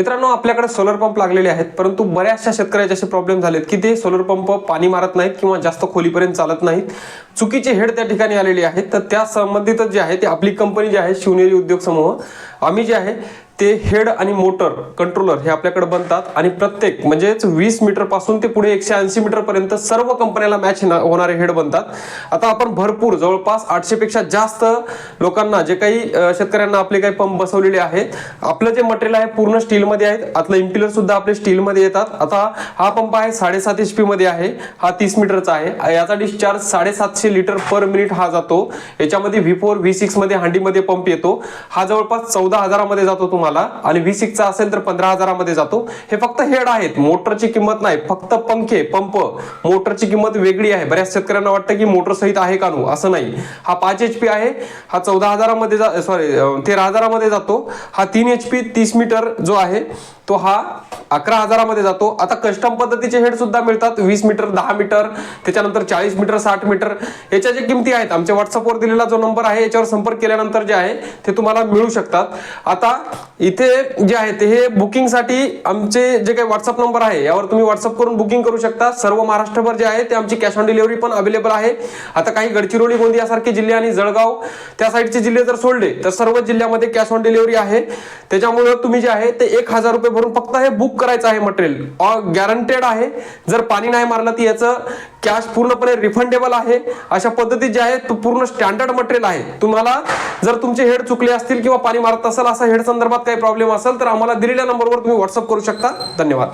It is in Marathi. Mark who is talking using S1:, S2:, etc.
S1: मित्रांनो आपल्याकडे सोलर पंप लागलेले आहेत परंतु बऱ्याचशा शेतकऱ्याचे असे प्रॉब्लेम झालेत की ते सोलर पंप पाणी मारत नाहीत किंवा जास्त खोलीपर्यंत चालत नाहीत. चुकीचे हेड त्या ठिकाणी आलेले आहेत. तर त्या संबंधितच जे आहे ते आपली कंपनी जी आहे शिवनेरी उद्योग समूह आम्ही जे आहे ते हेड आणि मोटर कंट्रोलर हे आपल्याकडे बनतात. आणि प्रत्येक म्हणजेच वीस मीटरपासून ते पुढे एकशे ऐंशी मीटर पर्यंत सर्व कंपन्याला मॅच होणारे हेड बनतात. आता आपण भरपूर जवळपास आठशे पेक्षा जास्त लोकांना जे काही शेतकऱ्यांना आपले काही पंप बसवलेले आहेत आपलं जे मटेरियल आहे पूर्ण स्टीलमध्ये आहेत. आतलं इम्पिलर सुद्धा आपले स्टीलमध्ये येतात. आता हा पंप आहे साडेसात एच पी मध्ये आहे. हा तीस मीटरचा आहे. याचा डिस्चार्ज साडेसातशे लिटर पर मिनिट हा जातो. याच्यामध्ये व्ही फोर व्ही सिक्समध्ये हांडीमध्ये पंप येतो. हा जवळपास चौदा हजारामध्ये जातो तुम्हाला. आणि व्ही सिक्सचा असेल तर पंधरा हजारामध्ये जातो. हे फक्त हेड आहेत. मोटरची किंमत नाही. फक्त पंखे पंप. मोटरची किंमत वेगळी आहे. बऱ्याच शेतकऱ्यांना वाटतं की मोटर सहित आहे का नू? असं नाही. हा पाच एच पी आहे. हा चौदा हजारामध्ये जा सॉरी तेरा हजारामध्ये जातो. हा तीन एच पी तीस मीटर जो आहे तो हा अकरा हजारामध्ये जातो. आता कस्टम पद्धतीचे हेड सुद्धा मिळतात. वीस मीटर दहा मीटर त्याच्यानंतर चाळीस मीटर साठ मीटर. याच्या ज्या किमती आहेत आमच्या व्हॉट्सअपवर दिलेला जो नंबर आहे याच्यावर संपर्क केल्यानंतर जे आहे ते तुम्हाला मिळू शकतात. आता इथे जे आहे ते हे बुकिंगसाठी आमचे जे काही व्हॉट्सअप नंबर आहे यावर तुम्ही व्हॉट्सअप करून बुकिंग करू शकता. सर्व महाराष्ट्रभर जे आहे ते आमची कॅश ऑन डिलिव्हरी पण अवेलेबल आहे. आता काही गडचिरोली गोंदिया सारखे जिल्हे आणि जळगाव त्या साईडचे जिल्हे जर सोडले तर सर्व जिल्ह्यामध्ये कॅश ऑन डिलिव्हरी आहे. त्याच्यामुळे तुम्ही जे आहे ते एक हजार रुपये करून फक्त हे बुक करायचं आहे मटेरियल गॅरंटेड आहे. जर पाणी नाही मारलं तर याचं कॅश पूर्णपणे रिफंडेबल आहे. अशा पद्धतीत जे आहे तो पूर्ण स्टँडर्ड मटेरियल आहे. तुम्हाला जर तुमचे हेड चुकले असतील किंवा पाणी मारत असेल असा हेड संदर्भात काही प्रॉब्लेम असेल तर आम्हाला दिलेल्या नंबरवर तुम्ही व्हॉट्सअप करू शकता. धन्यवाद.